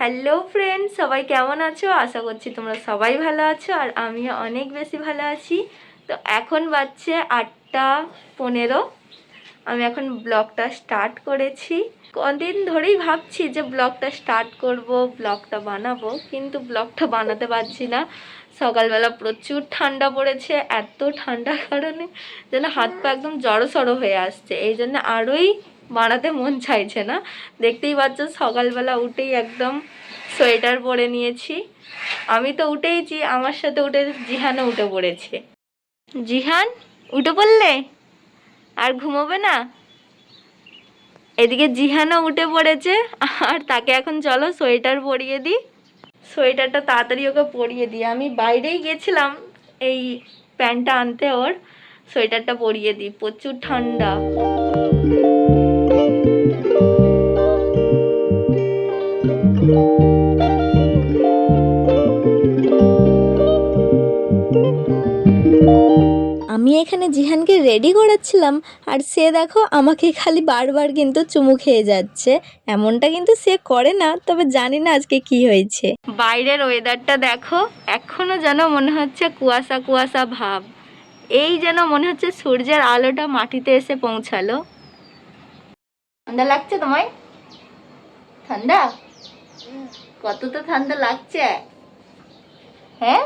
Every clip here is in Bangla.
হ্যালো ফ্রেন্ড সবাই কেমন আছো? আশা করছি তোমরা সবাই ভালো আছো আর আমিও অনেক বেশি ভালো আছি। তো এখন বাজছে আটটা পনেরো। আমি এখন ব্লগটা স্টার্ট করেছি। কদিন ধরেই ভাবছি যে ব্লগটা স্টার্ট করব, ব্লগটা বানাবো, কিন্তু ব্লগটা বানাতে পারছি না। সকালবেলা প্রচুর ঠান্ডা পড়েছে, এত ঠান্ডার কারণে যেন হাত পা একদম জড়ো সড়ো হয়ে আসছে। এই জন্য আরোই বানাতে মন চাইছে না। দেখতেই পাচ্ছ সকালবেলা উঠেই একদম সোয়েটার পরে নিয়েছি। আমি তো উঠেইছি, আমার সাথে উঠে জিহানও উঠে পড়েছে। জিহান, উঠে পড়লে? আর ঘুমোবে না? এদিকে জিহানও উঠে পড়েছে, আর তাকে এখন চলো সোয়েটার পরিয়ে দিই। সোয়েটারটা তাড়াতাড়ি ওকে পরিয়ে দিই। আমি বাইরেই গেছিলাম এই প্যান্টটা আনতে, ওর সোয়েটারটা পরিয়ে দিই। প্রচুর ঠান্ডা। এখানে জিহানকে রেডি করাচ্ছিলাম, আর সে দেখো আমাকে খালি বারবার কিন্তু চুমু খেয়ে যাচ্ছে। এমনটা কিন্তু সে করে না, তবে জানি না আজকে কি হয়েছে। বাইরের ওয়েদারটা দেখো, এখনও যেন মনে হচ্ছে কুয়াশা কুয়াশা ভাব। এই যেন মনে হচ্ছে সূর্যের আলোটা মাটিতে এসে পৌঁছালো। ঠান্ডা লাগছে তোমায়? ঠান্ডা? কত তো ঠান্ডা লাগছে? হ্যাঁ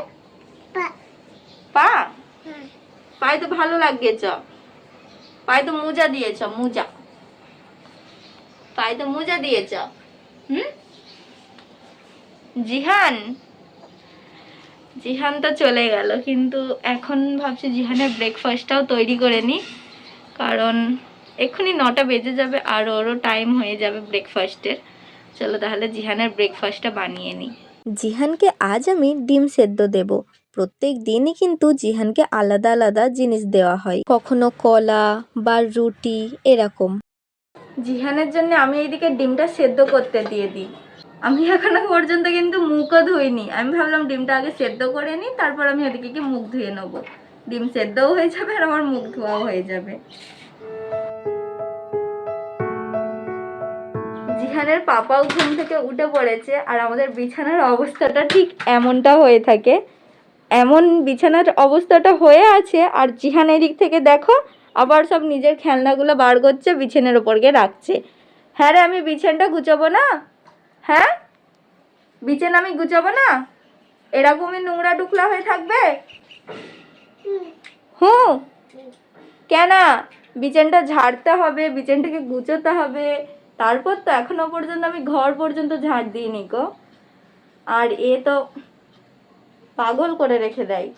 পা পায়ে তো ভালো লাগিয়েছ। পায়ে তো মোজা দিয়েছ, মোজা। পায়ে তো মোজা দিয়েছ। হুম? জিহান? জিহান তো চলে গেল, কিন্তু এখন ভাবছি জিহানের ব্রেকফাস্টটাও তৈরি করে নি। কারণ এক্ষুনি নটা বেজে যাবে, আর ওরও টাইম হয়ে যাবে ব্রেকফাস্টের চলো তাহলে জিহানের ব্রেকফাস্টটা বানিয়ে নিই জিহানকে আজ আমি ডিম সেদ্ধ দেব। প্রত্যেক দিনই কিন্তু জিহানকে আলাদা আলাদা জিনিস দেওয়া হয়। কখনো কলা বা রুটি, এরকম। জিহানের জন্য আমি এইদিকে ডিমটা সেদ্ধ করতে দিয়ে দিই। আমি এখনও পর্যন্ত কিন্তু মুখও ধুইনি। আমি ভাবলাম ডিমটা আগে সেদ্ধ করে নিই, তারপর আমি ওদিকে গিয়ে মুখ ধুয়ে নেব। ডিম সেদ্ধও হয়ে যাবে আর আমার মুখ ধোয়াও হয়ে যাবে। জিহানের পাপাও ঘুম থেকে উঠে পড়েছে আর আমাদের বিছানার অবস্থাটা ঠিক এমনটা হয়ে থাকে এমন বিছানার অবস্থাটা হয়ে আছে, আর জিহান এদিক থেকে দেখো, আবার সব নিজের খেলনাগুলো বার করছে, বিছানার ওপর গিয়ে রাখছে। হ্যাঁ রে, আমি বিছানটা গুছাবো না? হ্যাঁ? বিছানা আমি গুছাবো না? এরকমই নোংরা টুকলা হয়ে থাকবে? হুঁ। কেন? বিছানটা ঝাড়তে হবে, বিছানটাকে গুছোতে হবে। তারপর তো এখনও পর্যন্ত আমি ঘর পর্যন্ত ঝাড় দিইনি গো। আর এ তো পাগল করে রেখে দেয়।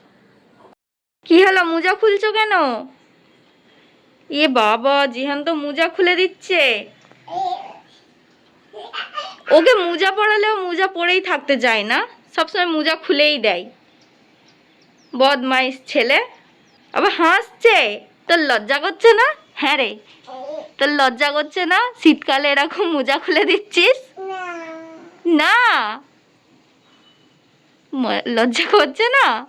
কি হলো মোজা খুলছো কেন? এ বাবা জিহান তো মোজা খুলে দিচ্ছে। ওকে মোজা পরালেও মোজা পরেই থাকতে যায় না। সবসময় মোজা খুলেই দেয়। বদমাইশ ছেলে। আবার হাসছে। তোর লজ্জা করছে না? হ্যাঁ রে। তোর লজ্জা করছে না? শীতকালে এরকম মোজা খুলে দিচ্ছিস? না। লজ্জা করছে না?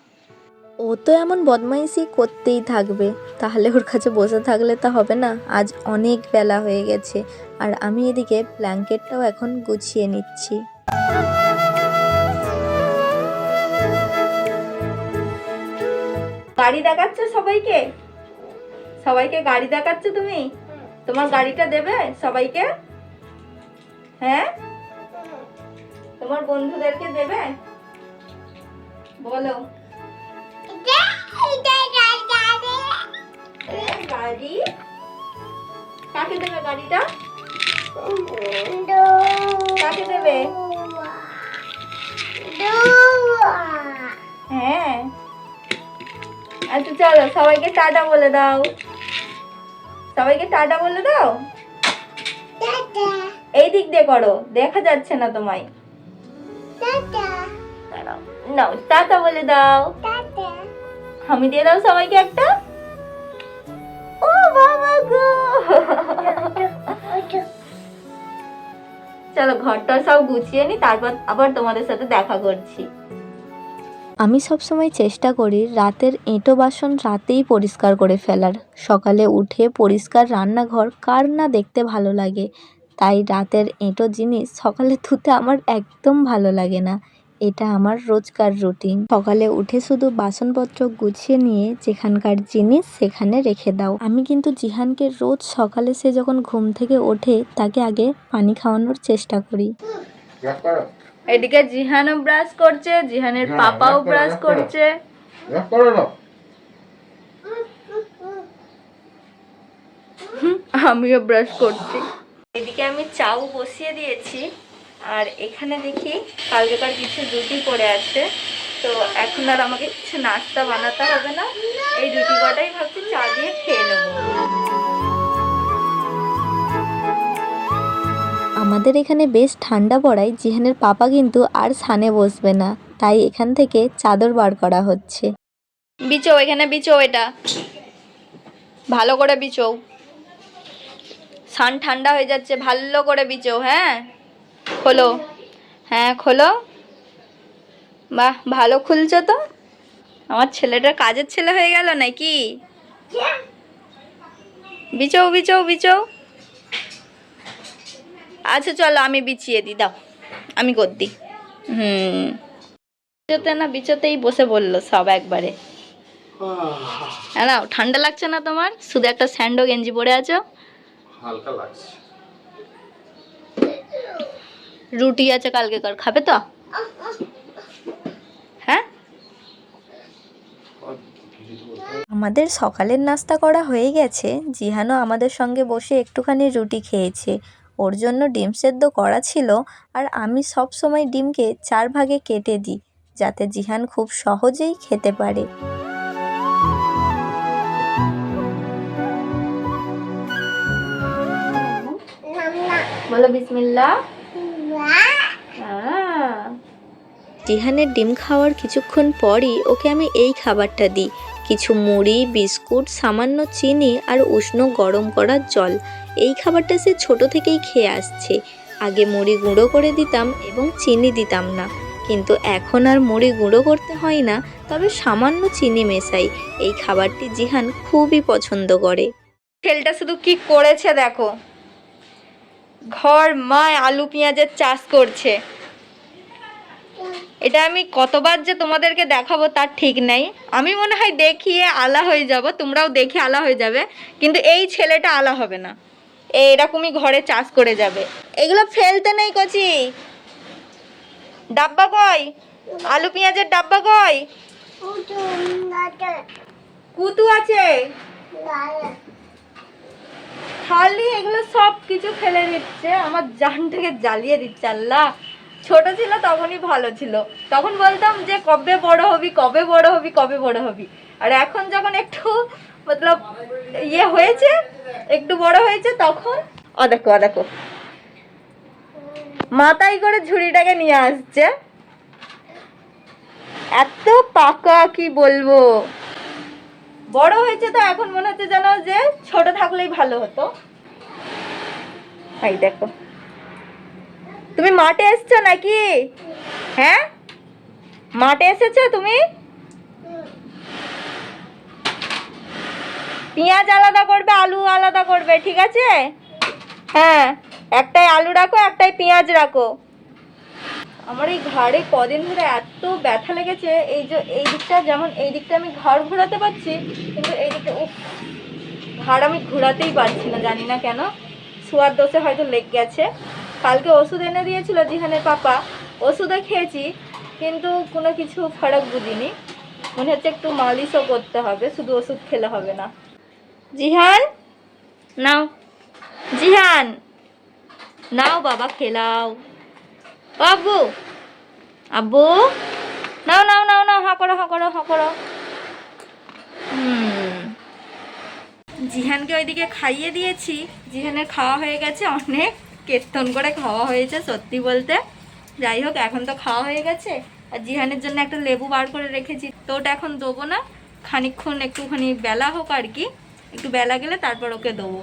ও তো এমন বদমাইশি করতেই থাকবে। তাহলে ওর কাছে বসে থাকলে তো হবে না। আজ অনেক বেলা হয়ে গেছে। আর আমি এদিকে ব্ল্যাঙ্কেটটাও এখন গুছিয়ে নিচ্ছি। গাড়ি দেখাচ্ছ সবাইকে? সবাইকে গাড়ি দেখাচ্ছ তুমি? তোমার গাড়িটা দেবে সবাইকে? হ্যাঁ? তোমার বন্ধুদেরকে দেবে? বলো। গাড়ি? কাকে দেবে গাড়িটা? কাকে দেবে? হ্যাঁ। আচ্ছা চলো সবাইকে টাটা বলে দাও। সবাইকে টাটা বলে দাও? এই দিক দিয়ে করো দেখা যাচ্ছে না তোমায়। দাঁড়াও। নাও টাটা বলে দাও। আমি দিয়ে দাও সবাইকে একটা। ও বাবা গো। চলো ঘরটা সব গুছিয়ে নি তারপর আবার তোমাদের সাথে দেখা করছি। আমি সবসময় চেষ্টা করি রাতের এঁটো বাসন রাতেই পরিষ্কার করে ফেলার। সকালে উঠে পরিষ্কার রান্নাঘর কার না দেখতে ভালো লাগে। তাই রাতের এঁটো জিনিস সকালে ধুতে আমার একদম ভালো লাগে না। এটা আমার রোজকার রুটিন। সকালে উঠে শুধু বাসনপত্র গুছিয়ে নিয়ে যেখানকার জিনিস সেখানে রেখে দাও। আমি কিন্তু জিহানকে রোজ সকালে সে যখন ঘুম থেকে ওঠে তাকে আগে পানি খাওয়ানোর চেষ্টা করি। এদিকে জিহানও ব্রাশ করছে জিহানের হ্যাঁ, পাপাও ব্রাশ করো, ব্রাশ ব্রাশ করো। করছে। ব্রাশ করো না। আমিও ব্রাশ করছি। এদিকে আমি চাউ বসিয়ে দিয়েছি। আর এখানে দেখি কালকে কালকেকার কিছু রুটি পড়ে আছে। তো এখন আর আমাকে কিছু নাস্তা বানাতে হবে না। এই রুটি কটাই ভাবছি চা দিয়ে খেয়ে নেব। আমাদের এখানে বেশ ঠান্ডা পড়ায় জিহানের পাপা কিন্তু আর সানে বসবে না। তাই এখান থেকে চাদর বার করা হচ্ছে। বিচো এখানে বিচো এটা। ভালো করে বিচো। সান ঠান্ডা হয়ে যাচ্ছে ভালো করে বিচো হ্যাঁ? খোলো। হ্যাঁ খোলো। বাহ ভালো খুলছো তো। আমার ছেলেটা কাজের ছেলে হয়ে গেল নাকি? বিচৌ বিচৌ বিচৌ আচ্ছা চলো আমি বিছিয়ে দিই দাও। আমি কর দিই হুম। বিচোতে না বিচোতেই বসে বলল সব একবারে। হ্যাঁ না ঠান্ডা লাগছে না তোমার? শুধু একটা স্যান্ডো গেঞ্জি পরে আছো? হালকা লাগছে। রুটি আছে কালকে কার খাবে তো? হ্যাঁ? আমাদের সকালের নাস্তা করা হয়ে গেছে। জিহানও আমাদের সঙ্গে বসে একটুখানি রুটি খেয়েছে। ওর জন্য ডিম সেদ্ধ করা ছিল আর আমি সব সময় ডিমকে চার ভাগে কেটে দিই যাতে জিহান খুব সহজেই খেতে পারে। বলো বিসমিল্লা জিহানের ডিম খাওয়ার কিছুক্ষণ পরই ওকে আমি এই খাবারটা দিই। কিছু মুড়ি, বিস্কুট, সামান্য চিনি আর উষ্ণ গরম করার জল। এই খাবারটা সে ছোট থেকেই খেয়ে আসছে। আগে মুড়ি গুঁড়ো করে দিতাম এবং চিনি দিতাম না। কিন্তু এখন আর মুড়ি গুঁড়ো করতে হয় না, তবে সামান্য চিনি মেশাই। এই খাবারটি জিহান খুবই পছন্দ করে। ছেলেটা শুধু কি করেছে দেখো। ঘর মায় আলু পেঁয়াজের চাষ করছে। এটা আমি কতবার যে তোমাদেরকে দেখাবো তার ঠিক নেই। আমি মনে হয় দেখিয়ে আলা হয়ে যাব তোমরাও দেখে আলা হয়ে যাবে কিন্তু এই ছেলেটা আলা হবে না। এরকমই ঘরে চাষ করে যাবে। এগুলো ফেলতে নেই কচি। ডাব্বা কই? আলু পেঁয়াজের ডাব্বা কই? কুতু আছে। খালি এগুলো সব কিছু ফেলে দিচ্ছে, আমার জানটাকে জ্বালিয়ে দিচ্ছে, আল্লাহ। ছোট ছিল, তখনই ভালো ছিল। তখন বলতাম যে, কবে বড় হবি, কবে বড় হবি, কবে বড় হবি? আর এখন যখন একটু, মতলব ইয়ে হয়েছে, একটু বড় হয়েছে, তখন ও দেখো ও দেখো। মাথায় করে ঝুড়িটাকে নিয়ে আসছে। এত পাকা, কি বলব? বড় হয়েছে তো এখন মনে হচ্ছে যেন যে ছোট থাকলেই ভালো হতো। এই দেখো। তুমি মাঠে এসছো নাকি? হ্যাঁ? মাঠে এসেছ তুমি? পেঁয়াজ আলাদা করবে, আলু আলাদা করবে, ঠিক আছে? হ্যাঁ একটাই আলু রাখো, একটাই পেঁয়াজ রাখো। আমার এই ঘাড়ে কদিন ধরে এত ব্যথা লেগেছে, এই যে এই দিকটা যেমন এই দিকটা আমি ঘাড় ঘোরাতে পারছি, কিন্তু এই দিকটা, উফ, ঘাড় আমি ঘোরাতেই পারছি না, জানি না কেন। শোয়ার দোষে হয়তো লেগ গেছে। কালকে ওষুধ এনে দিয়েছিল জিহানের পাপা, ওষুধও খেয়েছি, কিন্তু কোনো কিছু ফারাক বুঝিনি। মনে হচ্ছে একটু মালিশও করতে হবে, শুধু ওষুধ খেলে হবে না। জিহান, নাও। জিহান, নাও বাবা, খেলাও। ও আব্বু। আব্বু? নাও নাও নাও নাও, হা করো হা করো হা করো। জিহানকে ওইদিকে খাইয়ে দিয়েছি। জিহানের খাওয়া হয়ে গেছে, অনেক কেতন করে খাওয়া হয়েছে, সত্যি বলতে। যাই হোক, এখন তো খাওয়া হয়ে গেছে। আর জিহানের জন্য একটা লেবু বার করে রেখেছি। তো ওটা এখন দেবো না। খানিকক্ষণ একটুখানি বেলা হোক আর কি। একটু বেলা গেলে তারপর ওকে দেবো।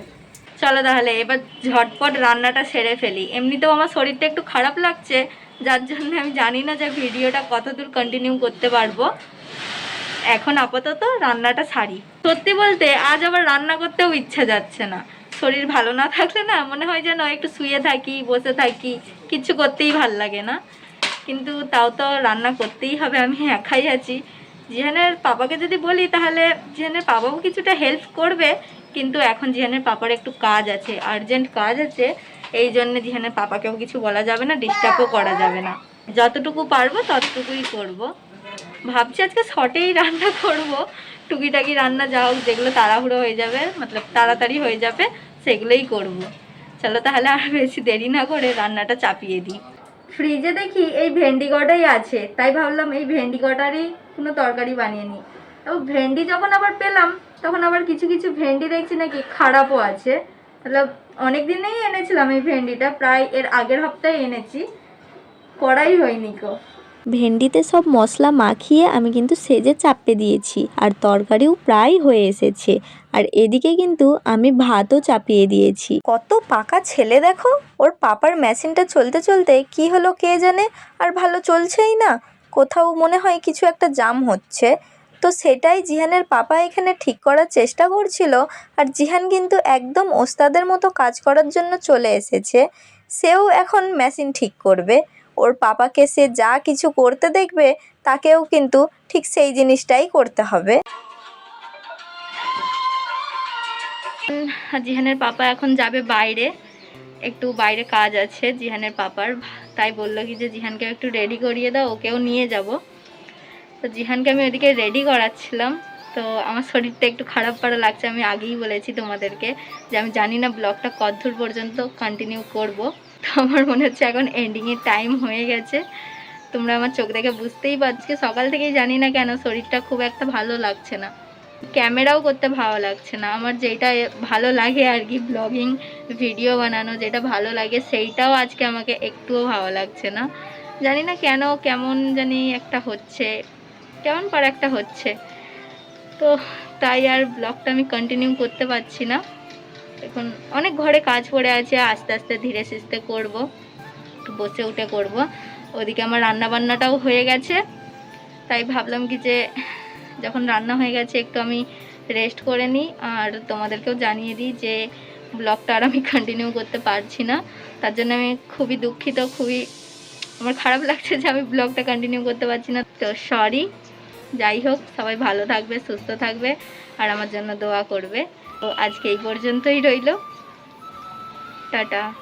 চলো তাহলে, এবার ঝটপট রান্নাটা সেরে ফেলি। এমনিতেও আমার শরীরটা একটু খারাপ লাগছে, যার জন্য আমি জানি না যে ভিডিওটা কতদূর কন্টিনিউ করতে পারব। এখন আপাতত রান্নাটা সারি। সত্যি বলতে, আজ আবার রান্না করতেও ইচ্ছা যাচ্ছে না। শরীর ভালো না থাকলে না, মনে হয় যেন একটু শুয়ে থাকি, বসে থাকি কিচ্ছু করতেই ভালো লাগে না। কিন্তু তাও তো রান্না করতেই হবে, আমি একাই আছি। জিহানের পাপাকে যদি বলি, তাহলে জিহানের পাপাও কিছুটা হেল্প করবে, কিন্তু এখন জিহানের পাপার একটু কাজ আছে আর্জেন্ট কাজ আছে, এই জন্য জিহানের পাপাকেও কিছু বলা যাবে না ডিস্টার্বও করা যাবে না যতটুকু পারব, ততটুকুই করব। ভাবছি আজকে শর্টেই রান্না করব, টুকিটাকি রান্না যা হোক, যেগুলো তাড়াহুড়ো হয়ে যাবে, মতলব তাড়াতাড়ি হয়ে যাবে, সেগুলোই করব। চলো তাহলে আর বেশি দেরি না করে রান্নাটা চাপিয়ে দিই ফ্রিজে দেখি এই ভেন্ডি কটাই আছে, তাই ভাবলাম এই ভেন্ডি কটারই কোনো তরকারি বানিয়ে নিই এবং ভেন্ডি যখন আবার পেলাম তখন আবার কিছু কিছু ভেন্ডি দেখছি নাকি খারাপও আছে। মতলব অনেক দিনেই এনেছিলাম এই ভেন্ডিটা প্রায় এর আগের সপ্তাহে এনেছি। করাই হয়নি কো ভেন্ডিতে সব মশলা মাখিয়ে আমি কিন্তু সেজে চাপতে দিয়েছি আর তরকারিও প্রায় হয়ে এসেছে। আর এদিকে কিন্তু আমি ভাতও চাপিয়ে দিয়েছি। কত পাকা ছেলে দেখো ওর পাপার মেশিনটা চলতে চলতে কি হলো কে জানে আর ভালো চলছেই না। কোথাও মনে হয় কিছু একটা জাম হচ্ছে। তো সেটাই জিহানের পাপা এখানে ঠিক করার চেষ্টা করছিল আর জিহান কিন্তু একদম ওস্তাদের মতো কাজ করার জন্য চলে এসেছে। সেও এখন মেশিন ঠিক করবে। ওর পাপাকে সে যা কিছু করতে দেখবে, তাকেও কিন্তু ঠিক সেই জিনিসটাই করতে হবে। জিহানের পাপা এখন যাবে বাইরে। একটু বাইরে কাজ আছে জিহানের পাপার। তাই বলল কি যে, জিহানকে একটু রেডি করিয়ে দাও, ওকেও নিয়ে যাব। তো জিহানকে আমি ওদিকে রেডি করাচ্ছিলাম। তো আমার শরীরটা একটু খারাপ করা লাগছে, আমি আগেই বলেছি তোমাদেরকে যে, আমি জানি না ব্লগটা কতদূর পর্যন্ত কন্টিনিউ করব। তো আমার মনে হচ্ছে এখন এন্ডিংয়ের টাইম হয়ে গেছে। তোমরা আমার চোখ দেখে বুঝতেই পারছ, সকাল থেকেই জানি না কেন শরীরটা খুব একটা ভালো লাগছে না। ক্যামেরাও করতে ভালো লাগছে না। আমার যেটা ভালো লাগে আর কি ব্লগিং ভিডিও বানানো যেটা ভালো লাগে সেইটাও আজকে আমাকে একটুও ভালো লাগছে না। জানি না কেন, কেমন জানি একটা হচ্ছে, কেমন পার একটা হচ্ছে। তো তাই আর ব্লগটা আমি কন্টিনিউ করতে পারছি না। এখন অনেক ঘরে কাজ পড়ে আছে, আস্তে আস্তে ধীরে সুস্থে করব, একটু বসে উঠে করব। ওদিকে আমার রান্না বান্নাটাও হয়ে গেছে, তাই ভাবলাম কি যে যখন রান্না হয়ে গেছে, একটু আমি রেস্ট করে নিই আর তোমাদেরকেও জানিয়ে দিই যে ব্লগটা আর আমি কন্টিনিউ করতে পারছি না। তার জন্য আমি খুবই দুঃখিত, খুবই আমার খারাপ লাগছে যে আমি ব্লগটা কন্টিনিউ করতে পারছি না। তো সরি যাই হোক, সবাই ভালো থাকবে, সুস্থ থাকবে আর আমার জন্য দোয়া করবে। তো আজকে এই পর্যন্তই রইল। টাটা।